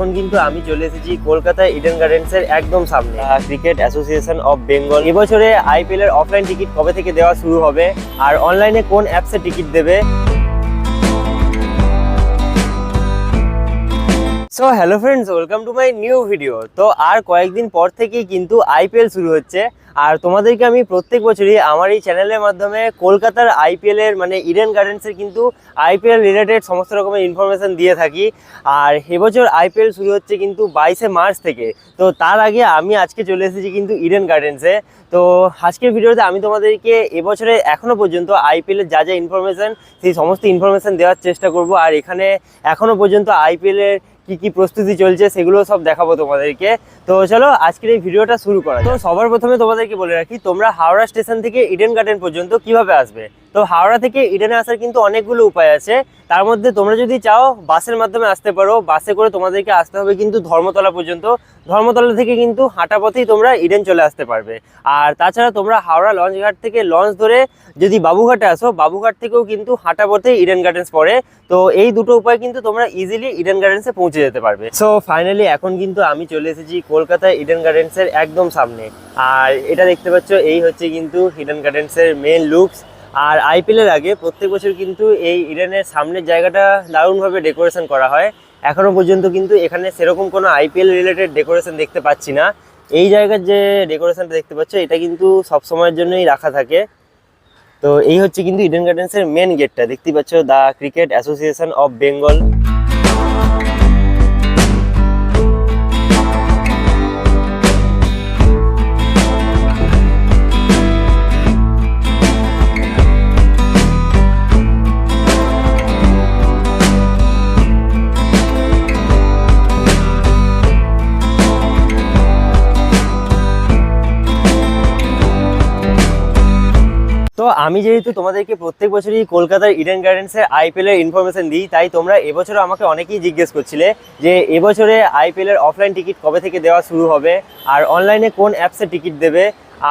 এখন কিন্তু আমি চলে এসেছি কলকাতা ইডেন গার্ডেন্স এর একদম সামনে। ক্রিকেট অ্যাসোসিয়েশন অফ বেঙ্গল এবছরে আইপিএল এর অফলাইন টিকিট কবে থেকে দেওয়া শুরু হবে? আর অনলাইনে কোন অ্যাপসে টিকিট দেবে? So hello friends welcome to my new video তো আর কয়েকদিন পর থেকেই কিন্তু আইপিএল শুরু হচ্ছে। আর তোমাদেরকে আমি প্রত্যেক বছরই আমার এই চ্যানেলের মাধ্যমে কলকাতার আইপিএল এর মানে ইডেন গার্ডেন্সের কিন্তু আইপিএল রিলেটেড সমস্ত রকমের ইনফরমেশন দিয়ে থাকি। আর এবছর আইপিএল শুরু হচ্ছে কিন্তু বাইশে মার্চ থেকে। তো তার আগে আমি আজকে চলে এসেছি কিন্তু ইডেন গার্ডেন্সে তো আজকের ভিডিওতে আমি তোমাদেরকে এবছরে এখনও পর্যন্ত আইপিএলের যা যা ইনফরমেশন সেই সমস্ত ইনফরমেশন দেওয়ার চেষ্টা করব। আর এখানে এখনও পর্যন্ত আইপিএলের কি কি প্রস্তুতি চলছে সেগুলো সব দেখাবো তোমাদেরকে। তো চলো, আজকের এই ভিডিওটা শুরু করা তো সবার প্রথমে তোমাদেরকে বলে রাখি, তোমরা হাওড়া স্টেশন থেকে ইডেন গার্ডেন পর্যন্ত কীভাবে আসবে? তো হাওড়া থেকে ইডেনে আসার কিন্তু অনেকগুলো উপায় আছে। তার মধ্যে তোমরা যদি চাও, বাসের মাধ্যমে আসতে পারো। বাসে করে তোমাদেরকে আসতে হবে কিন্তু ধর্মতলা পর্যন্ত। ধর্মতলা থেকে কিন্তু হাঁটা পথেই তোমরা ইডেন চলে আসতে পারবে। আর তাছাড়া তোমরা হাওড়া লঞ্চ ঘাট থেকে লঞ্চ ধরে যদি বাবুঘাটে আসো, বাবুঘাট থেকেও কিন্তু হাঁটা পথে ইডেন গার্ডেন্স পড়ে। তো এই দুটো উপায় কিন্তু তোমরা ইজিলি ইডেন গার্ডেন্সে পৌঁছে যেতে পারবে। সো ফাইনালি এখন কিন্তু আমি চলে এসেছি কলকাতায় ইডেন গার্ডেন্সের একদম সামনে। আর এটা দেখতে পাচ্ছ, এই হচ্ছে কিন্তু ইডেন গার্ডেন্সের মেন লুকস আর আইপিএলের আগে প্রত্যেক বছর কিন্তু এই ইডেনের সামনের জায়গাটা দারুণভাবে ডেকোরেশন করা হয়। এখনও পর্যন্ত কিন্তু এখানে সেরকম কোনো আইপিএল রিলেটেড ডেকোরেশন দেখতে পাচ্ছি না। এই জায়গার যে ডেকোরেশনটা দেখতে পাচ্ছ, এটা কিন্তু সব সময়ের জন্যই রাখা থাকে। তো এই হচ্ছে কিন্তু ইডেন গার্ডেন্সের মেন গেটটা দেখতে পাচ্ছ the cricket association of Bengal আমি যেহেতু তোমাদেরকে প্রত্যেক বছরই কলকাতার ইডেন গার্ডেন্সের আইপিএলের ইনফরমেশন দিই, তাই তোমরা এবছরও আমাকে অনেকেই জিজ্ঞেস করছিলে যে এবছরে আইপিএল এর অফলাইন টিকিট কবে থেকে দেওয়া শুরু হবে, আর অনলাইনে কোন অ্যাপসে টিকিট দেবে,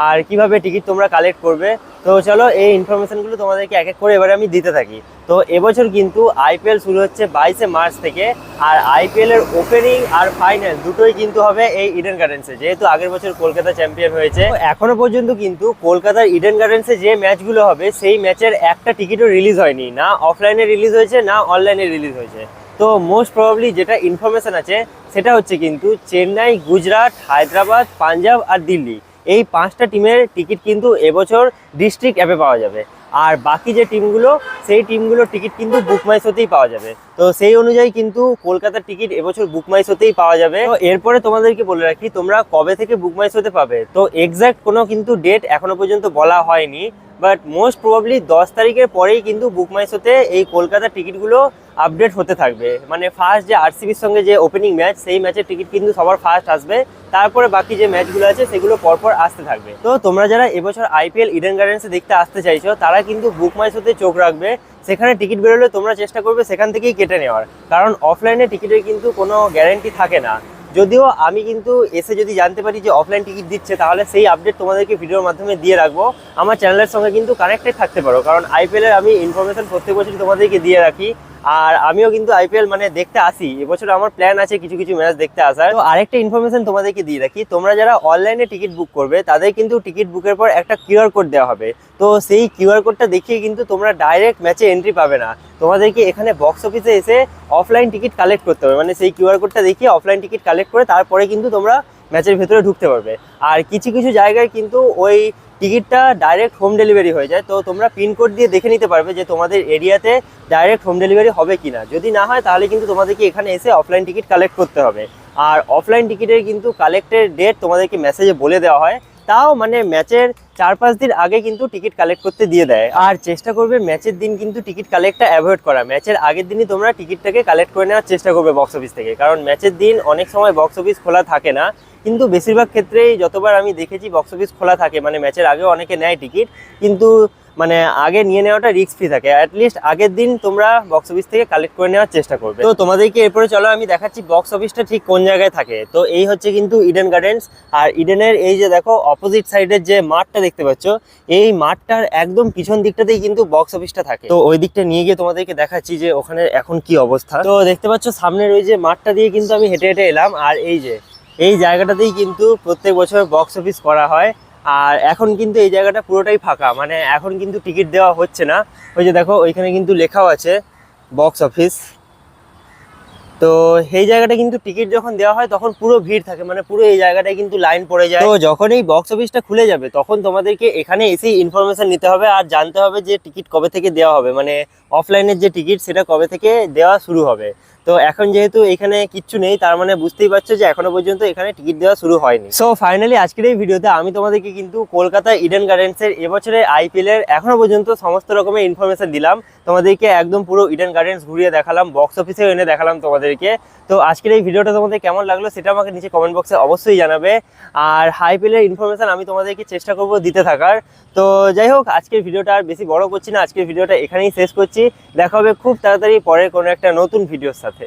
আর কীভাবে টিকিট তোমরা কালেক্ট করবে। তো চলো এই ইনফরমেশনগুলো তোমাদেরকে এক এক করে এবারে আমি দিতে থাকি। তো এবছর কিন্তু আইপিএল শুরু হচ্ছে বাইশে মার্চ থেকে। আর আইপিএল এর ওপেনিং আর ফাইনাল দুটোই কিন্তু হবে এই ইডেন গার্ডেন্সে যেহেতু আগের বছর কলকাতা চ্যাম্পিয়ন হয়েছে। এখনও পর্যন্ত কিন্তু কলকাতার ইডেন গার্ডেন্সে যে ম্যাচগুলো হবে, সেই ম্যাচের একটা টিকিটও রিলিজ হয়নি। না অফলাইনে রিলিজ হয়েছে, না অনলাইনে রিলিজ হয়েছে। তো মোস্ট প্রবাবলি যেটা ইনফরমেশন আছে, সেটা হচ্ছে কিন্তু চেন্নাই, গুজরাট, হায়দ্রাবাদ, পাঞ্জাব আর দিল্লি। এই পাঁচটা টিমের টিকিট কিন্তু এবছর ডিস্ট্রিক্ট অ্যাপে পাওয়া যাবে। আর বাকি যে টিমগুলো, সেই টিমগুলোর টিকিট কিন্তু বুক মাইস হতেই পাওয়া যাবে। তো সেই অনুযায়ী কিন্তু কলকাতার টিকিট এবছর বুক মাইস হতেই পাওয়া যাবে। তো এরপরে তোমাদেরকে বলে রাখি, তোমরা কবে থেকে বুক মাইস হতে পাবে? তো এক্স্যাক্ট কোনো কিন্তু ডেট এখনও পর্যন্ত বলা হয়নি বাট মোস্ট প্রবাবলি দশ তারিখের পরেই কিন্তু বুক মাইস হতে এই কলকাতার টিকিটগুলো আপডেট হতে থাকবে। মানে ফার্স্ট যে আরসিবির সঙ্গে যে ওপেনিং ম্যাচ সেই ম্যাচের টিকিট কিন্তু সবার ফার্স্ট আসবে। তারপরে বাকি যে ম্যাচগুলো আছে, সেগুলো পরপর আসতে থাকবে। তো তোমরা যারা এবছর আইপিএল ইডেন গার্ডেন্সে দেখতে আসতে চাইছো, তারা কিন্তু বুক মাই শোতে চোখ রাখবে। সেখানে টিকিট বেরোলে তোমরা চেষ্টা করবে সেখান থেকেই কেটে নেওয়ার। কারণ অফলাইনে টিকিটের কিন্তু কোনো গ্যারেন্টি থাকে না। যদিও আমি কিন্তু এসে যদি জানতে পারি যে অফলাইন টিকিট দিচ্ছে, তাহলে সেই আপডেট তোমাদেরকে ভিডিওর মাধ্যমে দিয়ে রাখব। আমার চ্যানেলের সঙ্গে কিন্তু কানেক্টেড থাকতে পারো। কারণ আইপিএল এর আমি ইনফরমেশন প্রত্যেক বছরই তোমাদেরকে দিয়ে রাখি। আর আমিও কিন্তু আইপিএল মানে দেখতে আসি। এবছর আমার প্ল্যান আছে কিছু কিছু ম্যাচ দেখতে আসার। তো আরেকটা ইনফরমেশন তোমাদেরকে দিয়ে রাখি। তোমরা যারা অনলাইনে টিকিট বুক করবে, তাদের কিন্তু টিকিট বুকের পর একটা কিউআর কোড দেওয়া হবে। তো সেই কিউআর কোডটা দেখিয়ে কিন্তু তোমরা ডাইরেক্ট ম্যাচে এন্ট্রি পাবে না। তোমাদেরকে এখানে বক্স অফিসে এসে অফলাইন টিকিট কালেক্ট করতে হবে। মানে সেই কিউআর কোডটা দেখিয়ে অফলাইন টিকিট কালেক্ট করে তারপরে কিন্তু তোমরা ম্যাচের ভেতরে ঢুকতে পারবে। আর কিছু কিছু জায়গায় কিন্তু ওই টিকিটটা ডাইরেক্ট হোম ডেলিভারি হয়ে যায়। তো তোমরা পিনকোড দিয়ে দেখে নিতে পারবে যে তোমাদের এরিয়াতে ডাইরেক্ট হোম ডেলিভারি হবে কি না যদি না হয়, তাহলে কিন্তু তোমাদেরকে এখানে এসে অফলাইন টিকিট কালেক্ট করতে হবে। আর অফলাইন টিকিটের কিন্তু কালেক্টের ডেট তোমাদেরকে মেসেজে বলে দেওয়া হয়। তাও মানে ম্যাচের চার পাঁচ দিন আগে কিন্তু টিকিট কালেক্ট করতে দিয়ে দেয়। আর চেষ্টা করবে ম্যাচের দিন কিন্তু টিকিট কালেক্টটা অ্যাভয়েড করা। ম্যাচের আগের দিনই তোমরা টিকিটটাকে কালেক্ট করে নেওয়ার চেষ্টা করবে বক্স অফিস থেকে। কারণ ম্যাচের দিন অনেক সময় বক্স অফিস খোলা থাকে না। কিন্তু বেশিরভাগ ক্ষেত্রেই যতবার আমি দেখেছি বক্স অফিস খোলা থাকে মানে ম্যাচের আগে অনেকে নেয় টিকিট। কিন্তু মানে আগে নিয়ে নেওয়াটা রিস্ক ফ্রি থাকে। অ্যাটলিস্ট আগের দিন তোমরা বক্স অফিস থেকে কালেক্ট করে নেওয়ার চেষ্টা করবে। তো তোমাদেরকে এরপরে চলো আমি দেখাচ্ছি বক্স অফিসটা ঠিক কোন জায়গায় থাকে। তো এই হচ্ছে কিন্তু ইডেন গার্ডেন্স আর ইডেনের এই যে দেখো অপোজিট সাইডের যে মাঠটা দেখতে পাচ্ছ, এই মাঠটার একদম পিছন দিকটাতেই কিন্তু বক্স অফিসটা থাকে। তো ওই দিকটা নিয়ে গিয়ে তোমাদেরকে দেখাচ্ছি যে ওখানে এখন কি অবস্থা। তো দেখতে পাচ্ছ সামনের ওই যে মাঠটা দিয়ে কিন্তু আমি হেঁটে হেঁটে এলাম। আর এই যে, এই জায়গাটাতেই কিন্তু প্রত্যেক বছর বক্স অফিস করা হয়। আর এখন কিন্তু এই জায়গাটা পুরোটাই ফাঁকা। মানে এখন কিন্তু টিকিট দেওয়া হচ্ছে না। ওই যে দেখো, ওইখানে কিন্তু লেখাও আছে বক্স অফিস তো এই জায়গাটা কিন্তু টিকিট যখন দেওয়া হয়, তখন পুরো ভিড় থাকে। মানে পুরো এই জায়গাটায় কিন্তু লাইন পড়ে যায়। তো যখন এই বক্স অফিসটা খুলে যাবে, তখন তোমাদেরকে এখানে এসেই ইনফরমেশন নিতে হবে আর জানতে হবে যে টিকিট কবে থেকে দেওয়া হবে। মানে অফলাইনের যে টিকিট, সেটা কবে থেকে দেওয়া শুরু হবে। তো এখন যেহেতু এখানে কিচ্ছু নেই, তার মানে বুঝতেই পারছ যে এখনও পর্যন্ত এখানে টিকিট দেওয়া শুরু হয়নি। সো ফাইনালি আজকের এই ভিডিওতে আমি তোমাদেরকে কিন্তু কলকাতা ইডেন গার্ডেন্সের এবছরের আইপিএল এর এখনও পর্যন্ত সমস্ত রকমের ইনফরমেশন দিলাম। তোমাদেরকে একদম পুরো ইডেন গার্ডেন্স ঘুরিয়ে দেখালাম বক্স অফিসে এনে দেখালাম তোমাদেরকে। তো আজকের এই ভিডিওটা তোমাদের কেমন লাগল সেটা আমাকে নিচে কমেন্ট বক্সে অবশ্যই জানাবে। আর হাইপিএলের ইনফরমেশন আমি তোমাদেরকে চেষ্টা করব দিতে থাকার। তো যাই হোক, আজকের ভিডিওটা আর বেশি বড় করছি না, আজকের ভিডিওটা এখানেই শেষ করছি। দেখা হবে খুব তাড়াতাড়ি পরের কোনো একটা নতুন ভিডিওর সাথে।